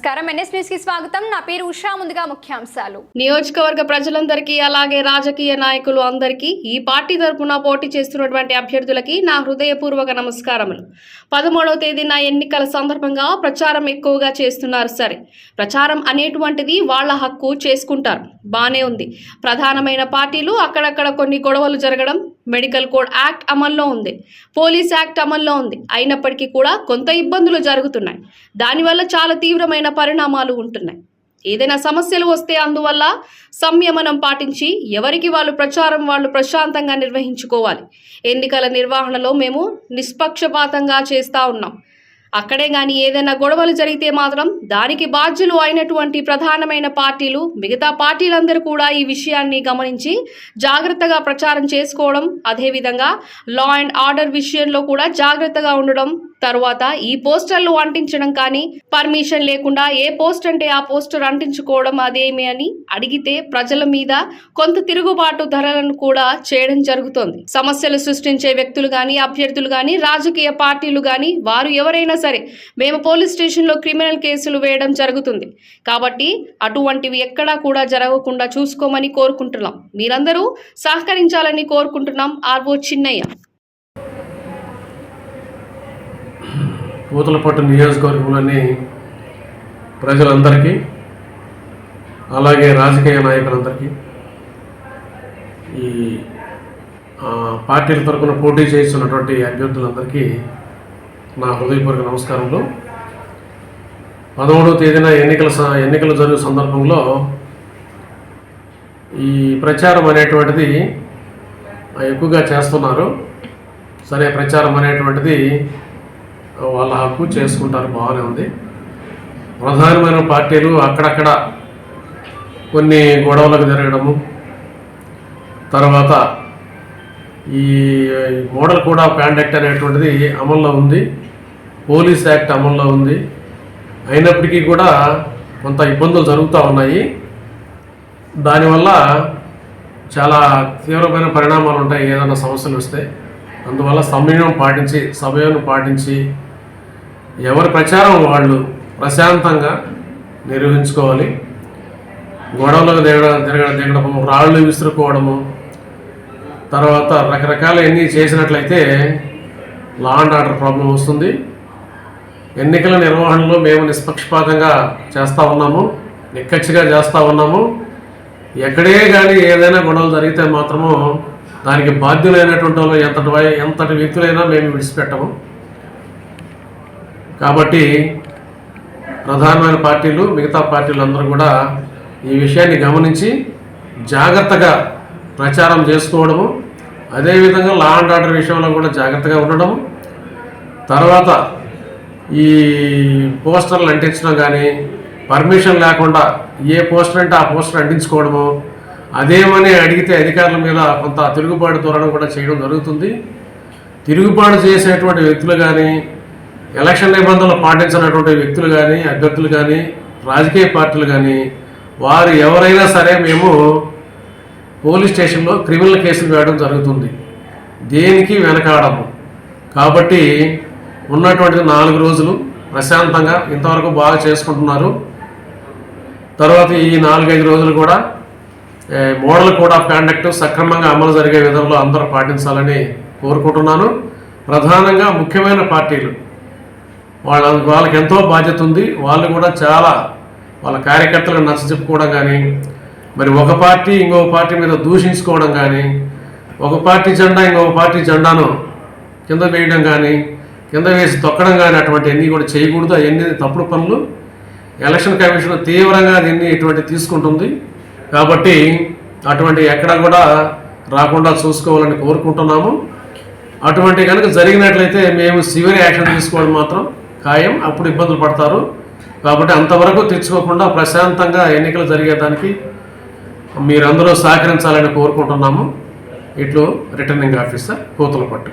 నమస్కారం. ఎన్ఎస్ న్యూస్కి స్వాగతం. నా పేరు ఉషా. ముందుగా ముఖ్యాంశాలు. నియోజకవర్గ ప్రజలందరికీ అలాగే రాజకీయ నాయకులు అందరికీ ఈ పార్టీ తరపున పోటీ చేస్తున్నటువంటి అభ్యర్థులకి నా హృదయపూర్వక నమస్కారములు. పదమూడవ తేదీన ఎన్నికల సందర్భంగా ప్రచారం ఎక్కువగా చేస్తున్నారు. సరే ప్రచారం అనేటువంటిది వాళ్ళ హక్కు చేసుకుంటారు. బానే ఉంది. ప్రధానమైన పార్టీలు అక్కడక్కడ కొన్ని గొడవలు జరగడం మెడికల్ కోడ్ యాక్ట్ అమల్లో ఉంది. పోలీస్ యాక్ట్ అమల్లో ఉంది. అయినప్పటికీ కూడా కొంత ఇబ్బందులు జరుగుతున్నాయి. దానివల్ల చాలా తీవ్రమైన పరిణామాలు ఉంటున్నాయి. ఏదైనా సమస్యలు వస్తే అందువల్ల సంయమనం పాటించి ఎవరికి వాళ్ళు ప్రచారం వాళ్ళు ప్రశాంతంగా నిర్వహించుకోవాలి. ఎన్నికల నిర్వహణలో మేము నిష్పక్షపాతంగా చేస్తూ ఉన్నాం. అక్కడే గాని ఏదైనా గొడవలు జరిగితే మాత్రం దానికి బాధ్యులు అయినటువంటి ప్రధానమైన పార్టీలు మిగతా పార్టీలందరూ కూడా ఈ విషయాన్ని గమనించి జాగ్రత్తగా ప్రచారం చేసుకోవడం అదేవిధంగా లా అండ్ ఆర్డర్ విషయంలో కూడా జాగ్రత్తగా ఉండడం తరువాత ఈ పోస్టర్లు అంటించడం కానీ పర్మిషన్ లేకుండా ఏ పోస్ట్ అంటే ఆ పోస్టర్ అంటించుకోవడం అదేమి అని అడిగితే ప్రజల మీద కొంత తిరుగుబాటు ధరలను కూడా చేయడం జరుగుతోంది. సమస్యలు సృష్టించే వ్యక్తులు కానీ అభ్యర్థులు కానీ రాజకీయ పార్టీలు కానీ వారు ఎవరైనా సరే మేము పోలీస్ స్టేషన్లో క్రిమినల్ కేసులు వేయడం జరుగుతుంది. కాబట్టి అటువంటివి ఎక్కడా కూడా జరగకుండా చూసుకోమని కోరుకుంటున్నాం. మీరందరూ సహకరించాలని కోరుకుంటున్నాం. ఆర్వో చిన్నయ్య. పూతలపట్టు నియోజకవర్గంలోని ప్రజలందరికీ అలాగే రాజకీయ నాయకులందరికీ ఈ పార్టీల తరపున పోటీ చేస్తున్నటువంటి అభ్యర్థులందరికీ నా హృదయపూర్వక నమస్కారములు. పదమూడవ తేదీన ఎన్నికల స- ఎన్నికలు జరిగే సందర్భంలో ఈ ప్రచారం అనేటువంటిది ఎక్కువగా చేస్తున్నారు. సరే ప్రచారం అనేటువంటిది వాళ్ళ హక్కు చేసుకుంటారు బాగానే ఉంది. ప్రధానమైన పార్టీలు అక్కడక్కడ కొన్ని గొడవలకు జరగడము. తర్వాత ఈ మోడల్ కూడా కాండక్ట్ అనేటువంటిది అమల్లో ఉంది. పోలీస్ యాక్ట్ అమల్లో ఉంది. అయినప్పటికీ కూడా కొంత ఇబ్బందులు జరుగుతూ ఉన్నాయి. దానివల్ల చాలా తీవ్రమైన పరిణామాలు ఉంటాయి ఏదైనా సమస్యలు వస్తే. అందువల్ల సమయం పాటించి సమయాన్ని పాటించి ఎవరి ప్రచారం వాళ్ళు ప్రశాంతంగా నిర్వహించుకోవాలి. గొడవలకు దిగడం తిరగడం దిగడము రాళ్ళు విసురుకోవడము. తర్వాత రకరకాల ఎన్ని చేసినట్లయితే లా అండ్ ఆర్డర్ ప్రాబ్లం వస్తుంది. ఎన్నికల నిర్వహణలో మేము నిష్పక్షపాతంగా చేస్తూ ఉన్నాము నిక్కచ్చిగా చేస్తూ ఉన్నాము. ఎక్కడే కానీ ఏదైనా గొడవలు జరిగితే మాత్రము దానికి బాధ్యులైనటువంటి వాళ్ళు ఎంతటి వై- ఎంతటి వ్యక్తులైనా మేము విడిచిపెట్టము. కాబట్టి ప్రధానమైన పార్టీలు మిగతా పార్టీలు అందరూ కూడా ఈ విషయాన్ని గమనించి జాగ్రత్తగా ప్రచారం చేసుకోవడము అదేవిధంగా లా అండ్ ఆర్డర్ విషయంలో కూడా జాగ్రత్తగా ఉండడము తర్వాత ఈ పోస్టర్లు అంటించడం కానీ పర్మిషన్ లేకుండా ఏ పోస్టర్ అంటే ఆ పోస్టర్ అంటించుకోవడము అదేమని అడిగితే అధికారుల మీద కొంత తిరుగుబాటు ధోరణి కూడా చేయడం జరుగుతుంది. తిరుగుబాటు చేసేటువంటి వ్యక్తులు కానీ ఎలక్షన్ నిబంధనలు పాటించినటువంటి వ్యక్తులు కానీ అభ్యర్థులు కానీ రాజకీయ పార్టీలు కానీ వారు ఎవరైనా సరే మేము పోలీస్ స్టేషన్లో క్రిమినల్ కేసులు వేయడం జరుగుతుంది. దేనికి వెనకాడము? కాబట్టి ఉన్నటువంటి నాలుగు రోజులు ప్రశాంతంగా ఇంతవరకు బాగా చేసుకుంటున్నారు. తర్వాత ఈ నాలుగైదు రోజులు కూడా మోడల్ కోడ్ ఆఫ్ కాండక్ట్ సక్రమంగా అమలు జరిగే విధంలో అందరూ పాటించాలని కోరుకుంటున్నాను. ప్రధానంగా ముఖ్యమైన పార్టీలు వాళ్ళ వాళ్ళకి ఎంతో బాధ్యత ఉంది. వాళ్ళు కూడా చాలా వాళ్ళ కార్యకర్తలకు నచ్చ చెప్పుకోవడం కానీ మరి ఒక పార్టీ ఇంకొక పార్టీ మీద దూషించుకోవడం కానీ ఒక పార్టీ జెండా ఇంకొక పార్టీ జెండాను కింద వేయడం కానీ కింద వేసి తొక్కడం కానీ అటువంటివన్నీ కూడా చేయకూడదు. అవన్నీ తప్పుడు పనులు. ఎలక్షన్ కమిషన్ తీవ్రంగా దీన్ని ఇటువంటి తీసుకుంటుంది. కాబట్టి అటువంటి ఎక్కడ కూడా రాకుండా చూసుకోవాలని కోరుకుంటున్నాము. అటువంటి కనుక జరిగినట్లయితే మేము సివియర్ యాక్షన్ తీసుకోవడం మాత్రం ఖాయం అప్పుడు ఇబ్బందులు పడతారు. కాబట్టి అంతవరకు తెచ్చుకోకుండా ప్రశాంతంగా ఎన్నికలు జరిగేదానికి మీరందరూ సహకరించాలని కోరుకుంటున్నాము. ఇట్లు రిటర్నింగ్ ఆఫీసర్ కోతులపట్టు.